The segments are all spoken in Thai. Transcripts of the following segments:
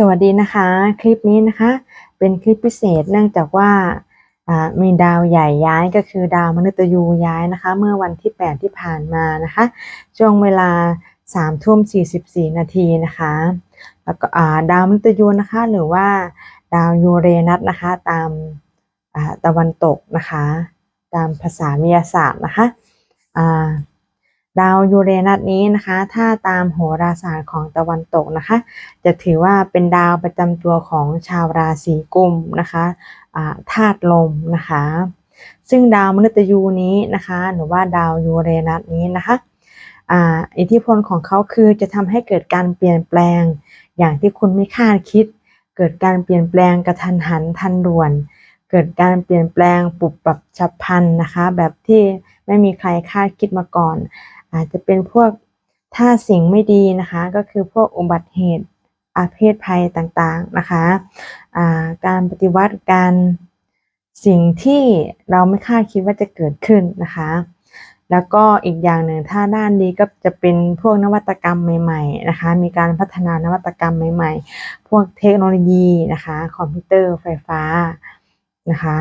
สวัสดีนะคะ คลิปนี้นะคะ เป็นคลิปพิเศษเนื่องจากว่ามีดาวใหญ่ย้ายก็คือดาวมฤตยูย้ายนะคะ เมื่อวันที่ 8 ที่ผ่านมานะคะ ช่วงเวลา3ทุ่ม44 นาทีนะคะ แล้วก็ดาวมฤตยูนะคะ หรือว่าดาวยูเรนัสนะคะ ตามตะวันตกนะคะ ตามภาษาวิทยาศาสตร์นะคะ ดาวยูเรนัสนี้นะคะ ถ้าตามโหราศาสตร์ของตะวันตกนะคะ จะถือว่าเป็นดาวประจำตัวของชาวราศีกุมนะคะาธาตุลมนะคะ ซึ่งดาวมฤตยูนี้นะคะ หรือว่าดาวยูเรนัสนี้นะคะอิทธิพลของเขาคือจะทำให้เกิดการเปลี่ยนแปลง อย่างที่คุณไม่คาดคิด เกิดการเปลี่ยนแปลงกระทันหันทันด่วน เกิดการเปลี่ยนแปลงปุบปรับฉับพลันนะคะ แบบที่ไม่มีใครคาดคิดมาก่อน อาจจะเป็นพวกถ้าสิ่งไม่ดีนะคะ ก็คือพวกอุบัติเหตุอาเพศภัยต่างๆนะคะการปฏิวัติการสิ่งที่เราไม่คาดคิดว่าจะเกิดขึ้นนะคะ แล้วก็อีกอย่างหนึ่งถ้าด้านดีก็จะเป็นพวกนวัตกรรมใหม่ๆนะคะ มีการพัฒนานวัตกรรมใหม่ ๆ พวกเทคโนโลยีนะคะ คอมพิวเตอร์ไฟฟ้านะคะ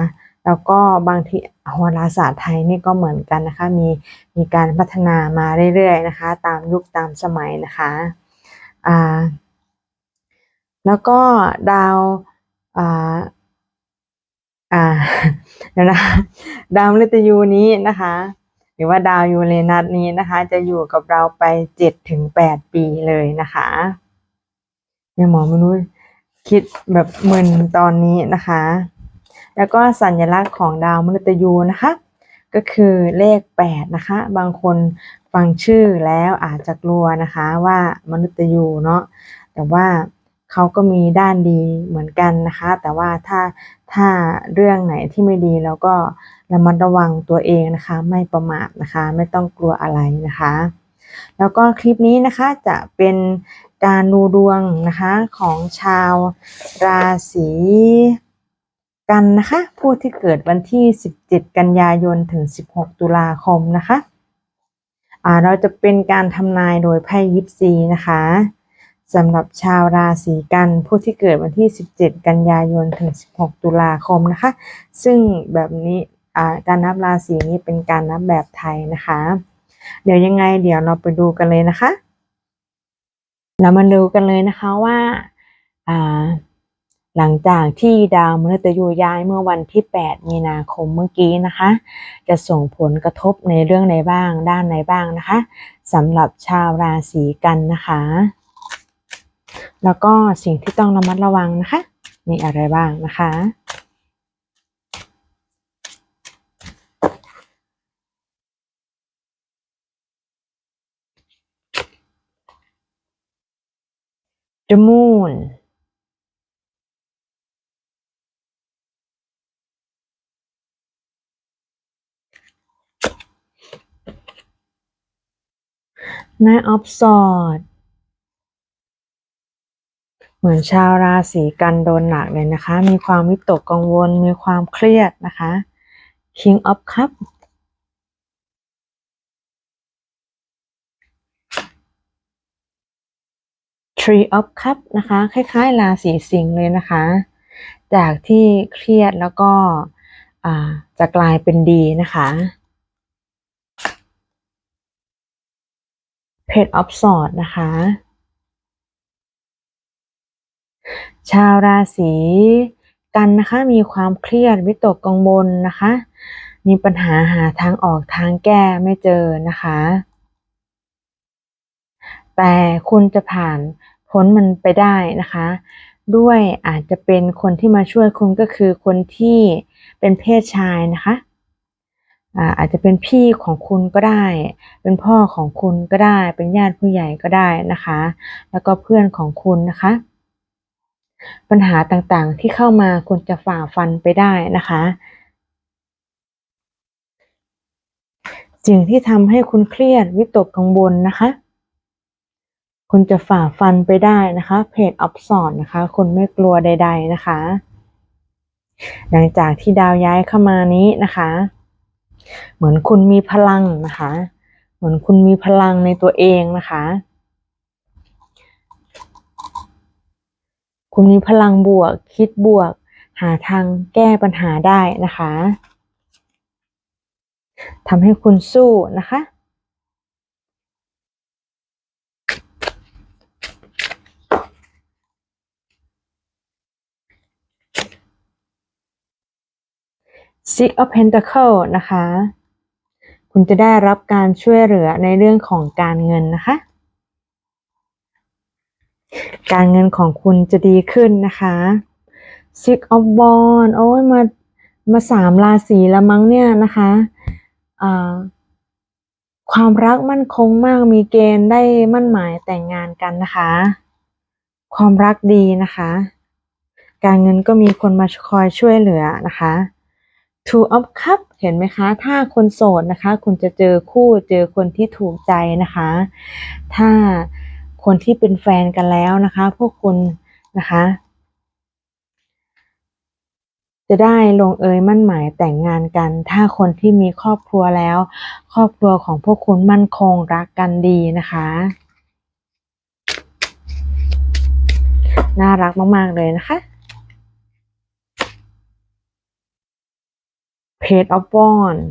แล้วก็บางทีโหราศาสตร์ไทยนี่ก็เหมือนกันนะคะ มีมีการพัฒนามาเรื่อยๆนะคะ ตามยุคตามสมัยนะคะอ่าแล้วก็ดาวอ่าอ่าเดี๋ยวนะดาวมฤตยูนี้นะคะ หรือว่าดาวยูเรนัสนี้นะคะ จะอยู่กับเราไปเจ็ดถึงแปดปีเลยนะคะยังหมอไม่รู้คิดแบบมึนตอนนี้นะคะ แล้วก็สัญลักษณ์ของดาวมฤตยูนะคะ ก็คือเลข 8 นะคะ บางคนฟังชื่อแล้วอาจจะกลัวนะคะว่ามนุษย์ยูเนาะแต่ว่าเขาก็มีด้านดีเหมือนกันนะคะ แต่ว่าถ้าถ้าเรื่องไหนที่ไม่ดีเราก็ระมัดระวังตัวเองนะคะ ไม่ประมาทนะคะ ไม่ต้องกลัวอะไรนะคะ แล้วก็คลิปนี้นะคะจะเป็นการดูดวงนะคะของชาวราศี กันนะคะ ผู้ที่เกิดวันที่ 17 กันยายนถึง 16 ตุลาคมนะคะเราจะเป็นการทำนายโดยไพ่ยิปซีนะคะสำหรับชาวราศีกันผู้ที่เกิดวันที่ 17 กันยายนถึง 16 ตุลาคมนะคะ ซึ่งแบบนี้การนับราศีนี้เป็นการนับแบบไทยนะคะ เดี๋ยวยังไงเดี๋ยวเราไปดูกันเลยนะคะ เรามาดูกันเลยนะคะว่าอ่า หลังจากที่ดาวมฤตยูย้ายเมื่อวันที่ 8 มีนาคมเมื่อกี้นะคะ จะส่งผลกระทบในเรื่องใดบ้างด้านไหนบ้างนะคะสำหรับชาวราศีกันนะคะ แล้วก็สิ่งที่ต้องระมัดระวังนะคะ มีอะไรบ้างนะคะ The moon Nine of Swords เหมือนชาวราศีกันโดนหนักเลยนะคะ มีความวิตกกังวล มีความเครียดนะคะ King of Cup Tree of Cup นะคะ คล้ายๆราศีสิงห์เลยนะคะ จากที่เครียดแล้วก็จะกลายเป็นดีนะคะ Page of Swords นะคะ ชาวราศีกันนะคะมีความเครียดวิตกกังวลนะคะ มีปัญหาหาทางออกทางแก้ไม่เจอนะคะ แต่คุณจะผ่านพ้นมันไปได้นะคะ ด้วยอาจจะเป็นคนที่มาช่วยคุณก็คือคนที่เป็นเพศชายนะคะ อาจจะเป็นพี่ของคุณก็ได้ เป็นพ่อของคุณก็ได้ เป็นญาติผู้ใหญ่ก็ได้นะคะ แล้วก็เพื่อนของคุณนะคะ ปัญหาต่างๆที่เข้ามาคุณจะฝ่าฟันไปได้นะคะสิ่งที่ทำให้คุณเครียดวิตกกังวลนะคะ คุณจะฝ่าฟันไปได้นะคะ เพจอัพสอนนะคะ คุณไม่กลัวใด ๆนะคะ หลังจากที่ดาวย้ายเข้ามานี้นะคะ เหมือนคุณมีพลังนะคะ เหมือนคุณมีพลังในตัวเองนะคะ คุณมีพลังบวก คิดบวก หาทางแก้ปัญหาได้นะคะทำให้คุณสู้นะคะ Six of Pentacle นะคะ คุณจะได้รับการช่วยเหลือในเรื่องของการเงินนะคะ การเงินของคุณจะดีขึ้นนะคะ Six of Wands โอ้ยมามาสามราศีแล้วมั้งเนี่ยนะคะอ่าความรักมั่นคงมากมีเกณฑ์ได้มั่นหมายแต่งงานกันนะคะ ความรักดีนะคะ การเงินก็มีคนมาคอยช่วยเหลือนะคะ Two of Cup เห็นไหมคะ ถ้าคนโสดนะคะ คุณจะเจอคู่เจอคนที่ถูกใจนะคะ ถ้าคนที่เป็นแฟนกันแล้วนะคะ พวกคุณนะคะ จะได้ลงเอยมั่นหมายแต่งงานกัน ถ้าคนที่มีครอบครัวแล้ว ครอบครัวของพวกคุณมั่นคงรักกันดีนะคะน่ารักมาก ๆ เลยนะคะ Page of Wands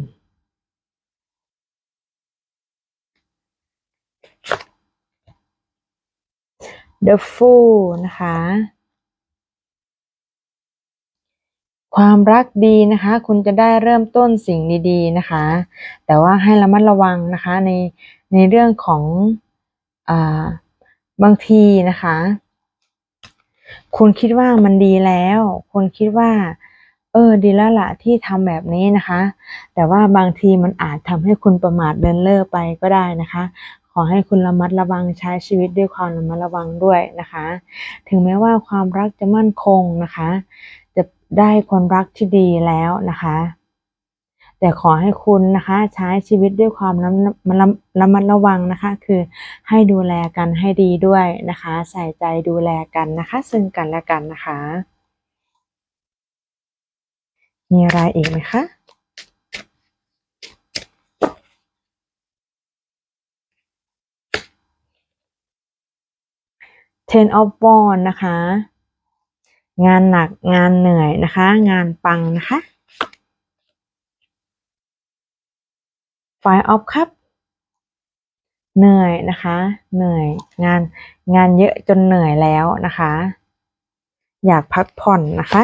The Fool นะคะ ความรักดีนะคะ คุณจะได้เริ่มต้นสิ่งดีๆนะคะ แต่ว่าให้ระมัดระวังนะคะในในเรื่องของอ่าบางทีนะคะ คุณคิดว่ามันดีแล้ว คุณคิดว่า เออดีแล้วล่ะที่ทำแบบนี้นะคะ แต่ว่าบางทีมันอาจทำให้คุณประมาทเดินเล่อไปก็ได้นะคะ ขอให้คุณระมัดระวังใช้ชีวิตด้วยความระมัดระวังด้วยนะคะ ถึงแม้ว่าความรักจะมั่นคงนะคะ จะได้คนรักที่ดีแล้วนะคะ แต่ขอให้คุณนะคะใช้ชีวิตด้วยความระระมัดระวังนะคะ คือให้ดูแลกันให้ดีด้วยนะคะ ใส่ใจดูแลกันนะคะ ซึ่งกันและกันนะคะ มีอะไรอีกไหมคะ Ten of Wands นะคะ งานหนักงานเหนื่อยนะคะ งานปังนะคะ Five of Cup เหนื่อยนะคะ เหนื่อยงานงานเยอะจนเหนื่อยแล้วนะคะ อยากพักผ่อนนะคะ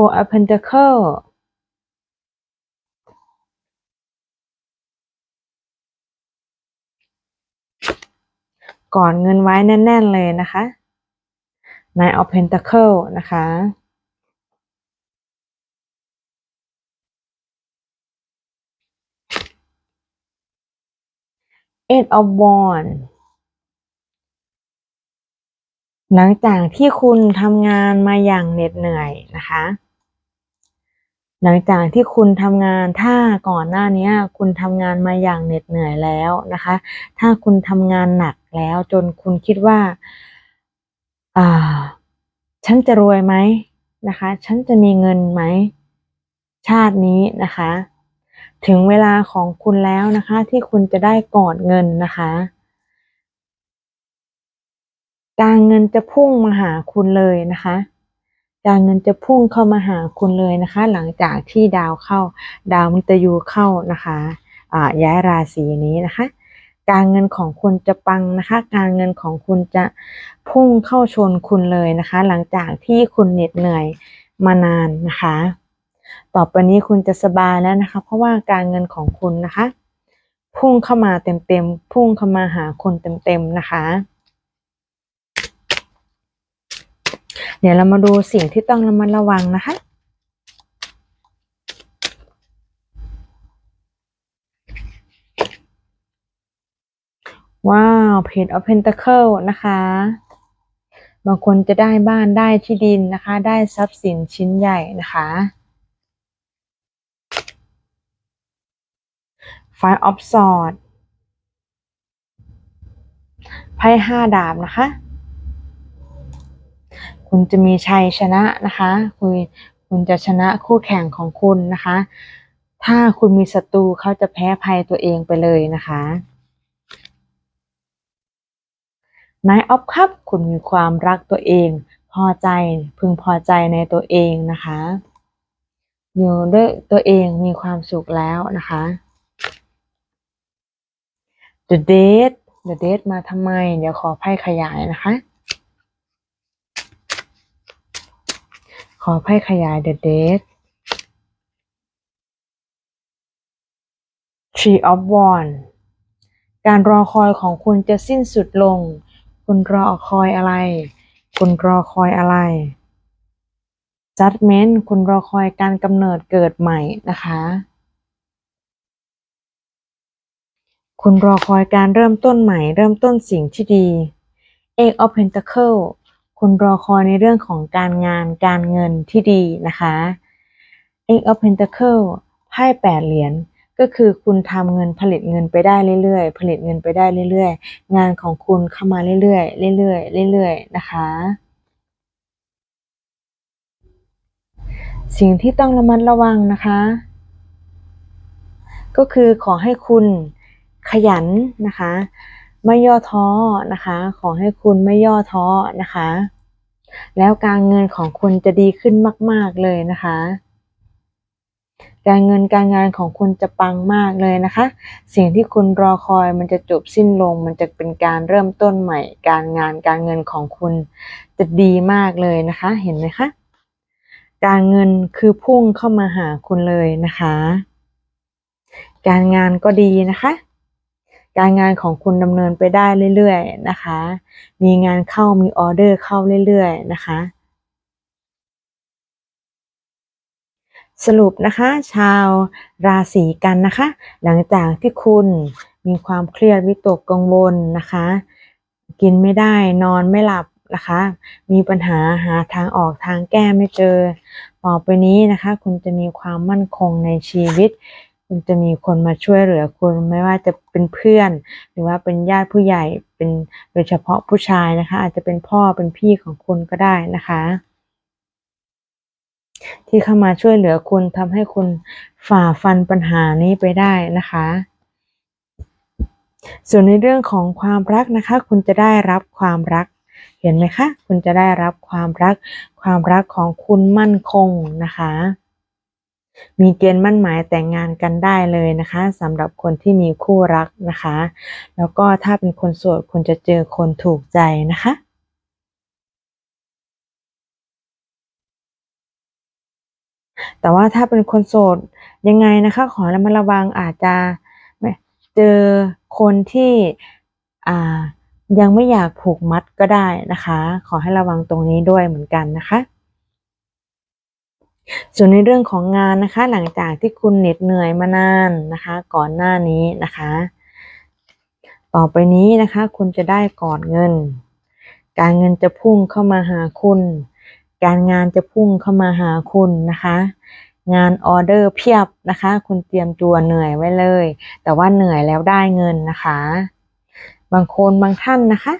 Four of Pentacle ก่อนเงินไว้แน่น ๆ เลยนะคะ Nine of Pentacle นะคะ Eight of Wands หลังจากที่คุณทำงานมาอย่างเหน็ดเหนื่อยนะคะ หลังจากที่คุณทำงานถ้าก่อนหน้านี้คุณทำงานมาอย่างเหน็ดเหนื่อยแล้วนะคะ ถ้าคุณทำงานหนักแล้วจนคุณคิดว่าอ่าฉันจะรวยไหมนะคะ ฉันจะมีเงินไหม ชาตินี้นะคะ ถึงเวลาของคุณแล้วนะคะ ที่คุณจะได้กอดเงินนะคะการเงินจะพุ่งมาหาคุณเลยนะคะ การเงินจะพุ่งเข้ามาหาคุณเลยนะคะ หลังจากที่ดาวเข้า ดาวมุตยูเข้านะคะอ่าย้ายราศีนี้นะคะ การเงินของคุณจะปังนะคะ การเงินของคุณจะพุ่งเข้าชนคุณเลยนะคะ หลังจากที่คุณเหน็ดเหนื่อยมานานนะคะ ต่อไปนี้คุณจะสบายแล้วนะคะ เพราะว่าการเงินของคุณนะคะ พุ่งเข้ามาเต็มๆพุ่งเข้ามาหาคุณเต็มๆนะคะ เดี๋ยวเรามาดูสิ่งที่ต้องระมัดระวังนะคะ ว้าว Page of Pentacle นะคะ บางคนจะได้บ้านได้ที่ดินนะคะ ได้ทรัพย์สินชิ้นใหญ่นะคะ Five of Swords ไพ่ห้าดาบนะคะ คุณจะมีชัยชนะนะคะคุณคุณจะชนะคู่แข่งของคุณนะคะ ถ้าคุณมีศัตรูเขาจะแพ้ภัยตัวเองไปเลยนะคะ Nine of Cups คุณมีความรักตัวเอง พอใจพึงพอใจในตัวเองนะคะ อยู่ด้วยตัวเองมีความสุขแล้วนะคะ The Date The Date มาทำไม เดี๋ยวขอไพ่ขยายนะคะ ขอไพ่ขยาย The Date Tree of Wands การรอคอยของคุณจะสิ้นสุดลง คุณรอคอยอะไร คุณรอคอยอะไร Judgment คุณรอคอยการกำเนิดเกิดใหม่นะคะ คุณรอคอยการเริ่มต้นใหม่ เริ่มต้นสิ่งที่ดี Eight of Pentacle คุณรอคอยในเรื่องของการงานการเงินที่ดีนะคะ Eight of Pentacle ไพ่แปดเหรียญก็คือคุณทำเงินผลิตเงินไปได้เรื่อยๆ ผลิตเงินไปได้เรื่อยๆ งานของคุณเข้ามาเรื่อยๆ เรื่อยๆ เรื่อยๆ นะคะ สิ่งที่ต้องระมัดระวังนะคะ ก็คือขอให้คุณขยันนะคะ ไม่ย่อท้อนะคะ ขอให้คุณไม่ย่อท้อนะคะ แล้วการเงินของคุณจะดีขึ้นมาก ๆเลยนะคะ การเงินการงานของคุณจะปังมากเลยนะคะ สิ่งที่คุณรอคอยมันจะจบสิ้นลง มันจะเป็นการเริ่มต้นใหม่ การงานการเงินของคุณจะดีมากเลยนะคะ เห็นไหมคะ การเงินคือพุ่งเข้ามาหาคุณเลยนะคะ การงานก็ดีนะคะ การงานของคุณดำเนินไปได้เรื่อยๆนะคะ มีงานเข้ามีออเดอร์เข้าเรื่อยๆนะคะ สรุปนะคะ ชาวราศีกันนะคะ หลังจากที่คุณมีความเครียดวิตกกังวลนะคะ กินไม่ได้นอนไม่หลับนะคะ มีปัญหาหาทางออกทางแก้ไม่เจอ ต่อไปนี้นะคะ คุณจะมีความมั่นคงในชีวิต คุณจะมีคนมาช่วยเหลือคุณไม่ว่าจะเป็นเพื่อน หรือว่าเป็นญาติผู้ใหญ่เป็นโดยเฉพาะผู้ชายนะคะ อาจจะเป็นพ่อเป็นพี่ของคุณก็ได้นะคะ ที่เข้ามาช่วยเหลือคุณทำให้คุณฝ่าฟันปัญหานี้ไปได้นะคะ ส่วนในเรื่องของความรักนะคะ คุณจะได้รับความรักเห็นไหมคะ คุณจะได้รับความรัก ความรักของคุณมั่นคงนะคะ มีเกณฑ์มั่นหมายแต่งงานกันได้เลยนะคะสำหรับคนที่มีคู่รักนะคะ แล้วก็ถ้าเป็นคนโสดคุณจะเจอคนถูกใจนะคะแต่ว่าถ้าเป็นคนโสดยังไงนะคะ ขอระมัดระวังอาจจะเจอคนที่ยังไม่อยากผูกมัดก็ได้นะคะ ขอให้ระวังตรงนี้ด้วยเหมือนกันนะคะ ส่วนในเรื่องของงานนะคะ หลังจากที่คุณเหน็ดเหนื่อยมานานนะคะ ก่อนหน้านี้นะคะ ต่อไปนี้นะคะ คุณจะได้กอดเงิน การเงินจะพุ่งเข้ามาหาคุณ การงานจะพุ่งเข้ามาหาคุณนะคะงานออเดอร์เพียบนะคะ คุณเตรียมตัวเหนื่อยไว้เลย แต่ว่าเหนื่อยแล้วได้เงินนะคะ บางคนบางท่านนะคะ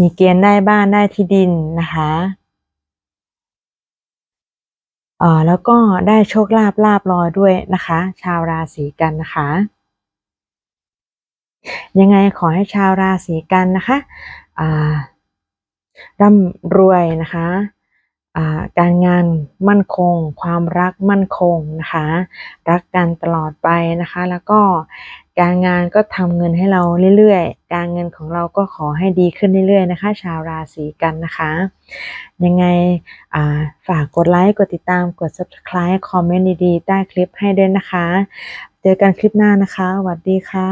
มีเกณฑ์ได้บ้านได้ที่ดินนะคะเอ่าแล้วก็ได้โชคลาภลาบลอยด้วยนะคะ ชาวราศีกันนะคะ ยังไงขอให้ชาวราศีกันนะคะอ่าร่ำรวยนะคะ การงานมั่นคง ความรักมั่นคงนะคะ รักกันตลอดไปนะคะ แล้วก็การงานก็ทำเงินให้เราเรื่อยๆ การเงินของเราก็ขอให้ดีขึ้นเรื่อยๆนะคะ ชาวราศีกันนะคะ ยังไงฝากกดไลค์กดติดตามกด subscribe คอมเมนต์ดีๆ ใต้คลิปให้ด้วยนะคะ เจอกันคลิปหน้านะคะสวัสดีค่ะ